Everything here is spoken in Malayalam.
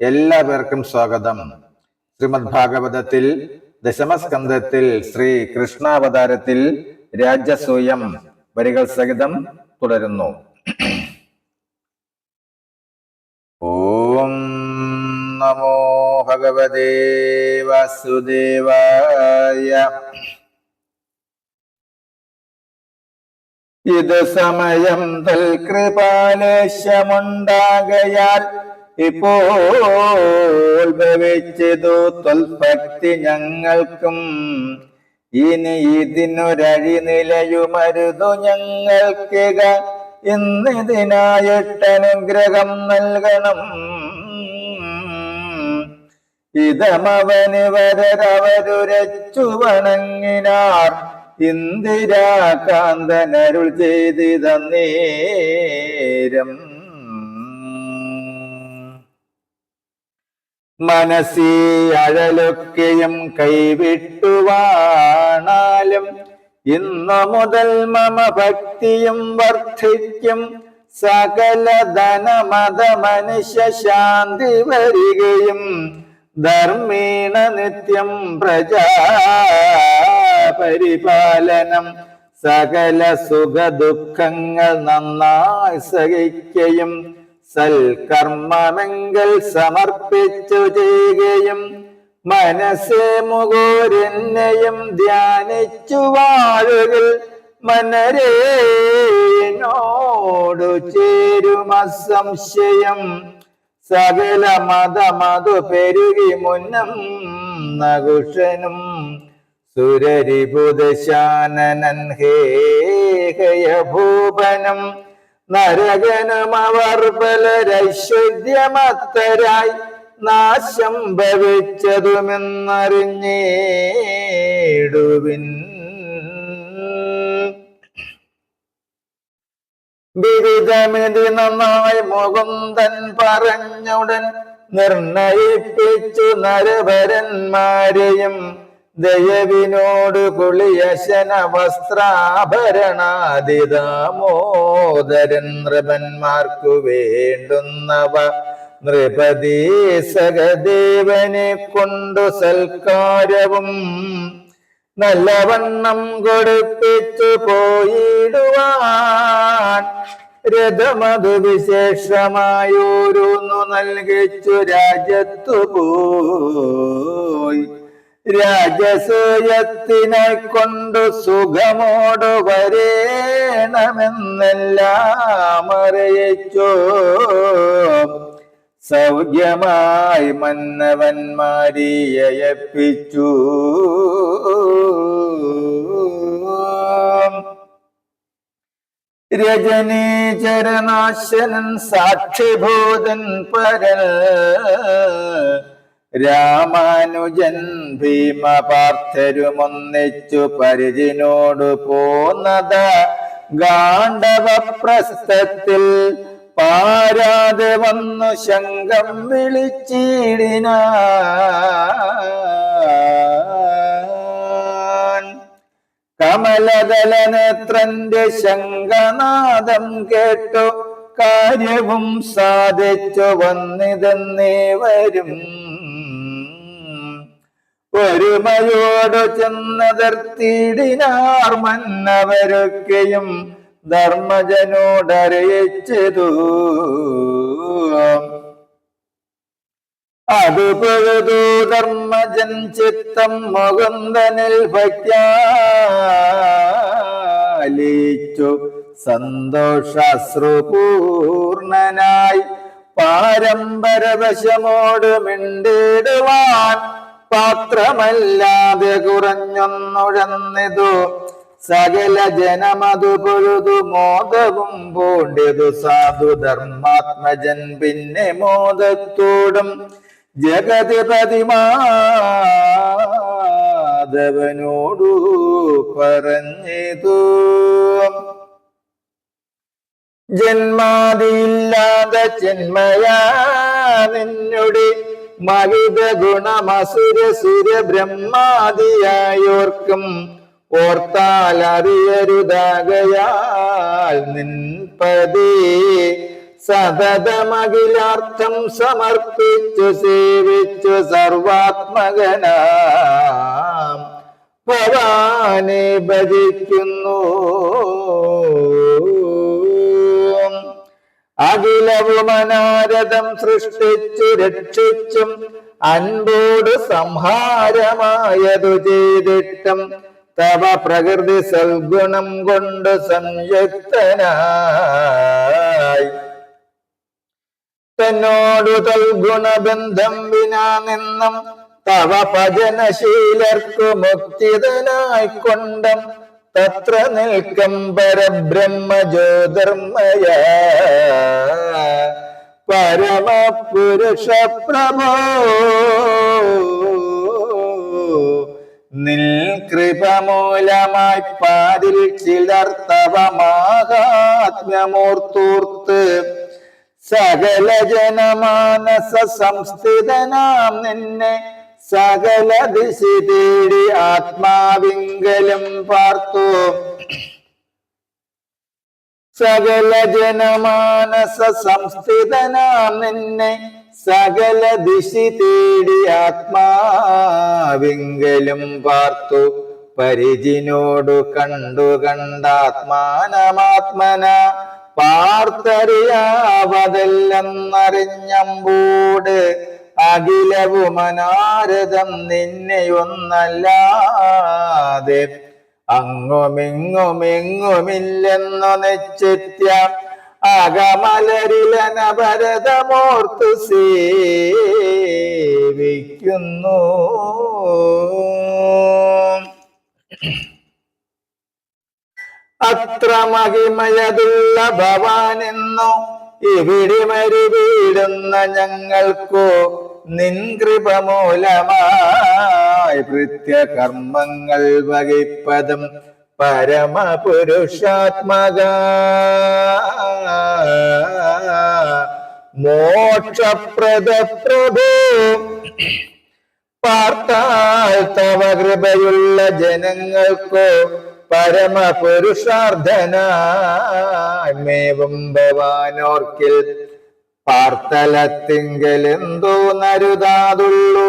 എല്ലാ പേർക്കും സ്വാഗതം. ശ്രീമദ് ഭാഗവതത്തിൽ ദശമസ്കന്ധത്തിൽ ശ്രീ കൃഷ്ണാവതാരത്തിൽ രാജസൂയം വരികൾ സഹിതം തുടരുന്നു. ഓം നമോ ഭഗവതേ വാസുദേവായ. ഇത് സമയം തൽകൃപാലേശമുണ്ടാകയാൽ ഇപ്പോൾ ഭവിച്ചതു തൊൽഭക്തി ഞങ്ങൾക്കും. ഇനി ഇതിനൊരഴി നിലയുമരുതു ഞങ്ങൾക്ക് ഇന്നിതിനായിട്ടനുഗ്രഹം നൽകണം. ഇതമവന് വരരവരുരച്ചു വണങ്ങിനാർ. ഇന്ദിരാകാന്തനരുൾ ചെയ്തിത നേരം മനസ്സി അഴലൊക്കെയും കൈവിട്ടുവാണാലും ഇന്നു മുതൽ മമ ഭക്തിയും വർദ്ധിക്കും. സകല ധനമത മനുഷ്യ ശാന്തി വരികയും ധർമ്മീണ നിത്യം പ്രജാ പരിപാലനം സകല സുഖ ദുഃഖങ്ങൾ നന്നായി സഹിക്കുകയും സൽക്കർമ്മമെങ്കിൽ സമർപ്പിച്ചു ചെയ്യുകയും മനസ്സേ മുഖോരെന്നെയും ധ്യാനിച്ചു വാഴുകിൽ മനരേനോടു ചേരുമസംശയം സകല മതമതു പെരുകി മുന്നം നകുഷനും സുരരിബുദശാനനൻ ഹേഹയഭൂപനം. നരകനും അവർ പലരൈശ്വര്യമത്തരായി നാശം ഭവിച്ചതുമെന്നറിഞ്ഞേടുവിൻ. ബിരുദമിതി നന്നായി മുകുന്ദൻ പറഞ്ഞുടൻ നിർണയിപ്പിച്ചു നരവരന്മാരെയും ദയവിനോട് പുളിയശന വസ്ത്രാഭരണാതിദാമോദരൻ നൃപന്മാർക്കു വേണ്ടുന്നവ നൃപതി സഹദേവനെ കൊണ്ടു സൽക്കാരവും നല്ലവണ്ണം കൊടുപ്പിച്ചു പോയിടുവാൻ. രഥമതു വിശേഷമായൂരുന്നു നൽകിച്ചു രാജ്യത്തു പോയി രാജസൂയത്തിനെ കൊണ്ടു സുഖമോടു വരേണമെന്നെല്ലാം അറിയിച്ചു. സൗഖ്യമായി മന്നവന്മാരിയപ്പിച്ചു രജനീചരനാശനൻ സാക്ഷിഭൂതൻ പരൽ രാമാനുജൻ ഭീമപാർത്ഥരുമൊന്നിച്ചു പരിചിനോടു പോന്നത ഗാണ്ഡവ പ്രസ്ഥത്തിൽ പാരാതെ വന്നു ശങ്കം വിളിച്ചിടിന കമലതല നേത്രന്റെ ശങ്കനാദം കേട്ടു കാര്യവും സാധിച്ചു വന്നിതെന്നേവരും ഒരുമയോട് ചെന്നതിർത്തിയിടിനാർ മന്നവരൊക്കെയും ധർമ്മജനോടറിയിച്ചതു. അത് പൊഴുതു ധർമ്മജൻ ചിത്തം മുകുന്ദനിൽ ഭക്യാലിച്ചു. സന്തോഷാശ്രുപൂർണനായി പാരമ്പരവശമോട് മിണ്ടിടുവാൻ പാത്രമല്ലാതെ കുറഞ്ഞൊന്നുഴന്നിതു. സകല ജനമതു പൊഴുതു മോദവും പൂണ്ടിതു. സാധു ധർമാത്മജൻ പിന്നെ മോദത്തോടും. ജഗതിപതിമാധവനോടു പറഞ്ഞിതു. ജന്മാതിയില്ലാതെ ചിന്മയാ നിന്നുടെ. മഹിത ഗുണമസുര സുര ബ്രഹ്മാദിയായോർക്കും ഓർത്താൽ അറിയരുതാകയാൽ നിൻപതേ സതതമഖിലാർത്ഥം സമർപ്പിച്ചു സേവിച്ചു സർവാത്മകനാം. ഭവാനെ ഭജിക്കുന്നു. അഖിലവും അനാരതം സൃഷ്ടിച്ചു രക്ഷിച്ചും അൻപോട് സംഹാരമായതു ചെയ്തിട്ടും തവ പ്രകൃതി സൽഗുണം കൊണ്ട് സംയുക്തനായി. തന്നോടു തൽഗുണബന്ധം വിനാ നിന്നും തവ ഭജനശീലർക്കു മുക്തിതനായി കൊണ്ടും തത്ര നിൽക്കം പരബ്രഹ്മ ജ്യോതിർമയ പരമപുരുഷ പ്രഭോ നിൽകൃപമൂലമായി പാതിൽ ചിലർ തവ സകല ജനമാനസ സംസ്ഥിതനാം നിന്നെ സകല ദിശി തേടി ആത്മാവിങ്കലും പാർത്തു. സകല ജനമാനസ സംസ്ഥിതനാം നിന്നെ സകല ദിശി തേടി ആത്മാവിങ്കലും പാർത്തു. പരിചിനോടു കണ്ടു കണ്ടാത്മാനമാത്മന. പാർത്തറിയാവതെല്ലെന്നറിഞ്ഞമ്പൂട് അഖിലവുമനാരതം നിന്നെയൊന്നല്ലാതെ അങ്ങുമിങ്ങുമിങ്ങുമില്ലെന്നു നിശ്ചിത്യ അകമലരിലനഭരതമോർത്തു സേവിക്കുന്നു. അത്ര മഹിമയതുള്ള ഭവാനെന്നോ ഇവിടെ മരുവിടുന്ന ഞങ്ങൾക്കോ നിൻ കൃപ മൂലമായി കൃത്യകർമ്മങ്ങൾ വഹിപ്പതും പരമപുരുഷാത്മക. മോക്ഷപ്രദ പ്രഭു പാർത്താൽ തവ കൃപയുള്ള ജനങ്ങൾക്കോ പരമപുരുഷാർത്ഥനാമേവം ഭവാനോർക്കിൽ പാർത്തലത്തിങ്കലെന്തോ നരുതാതുള്ളൂ.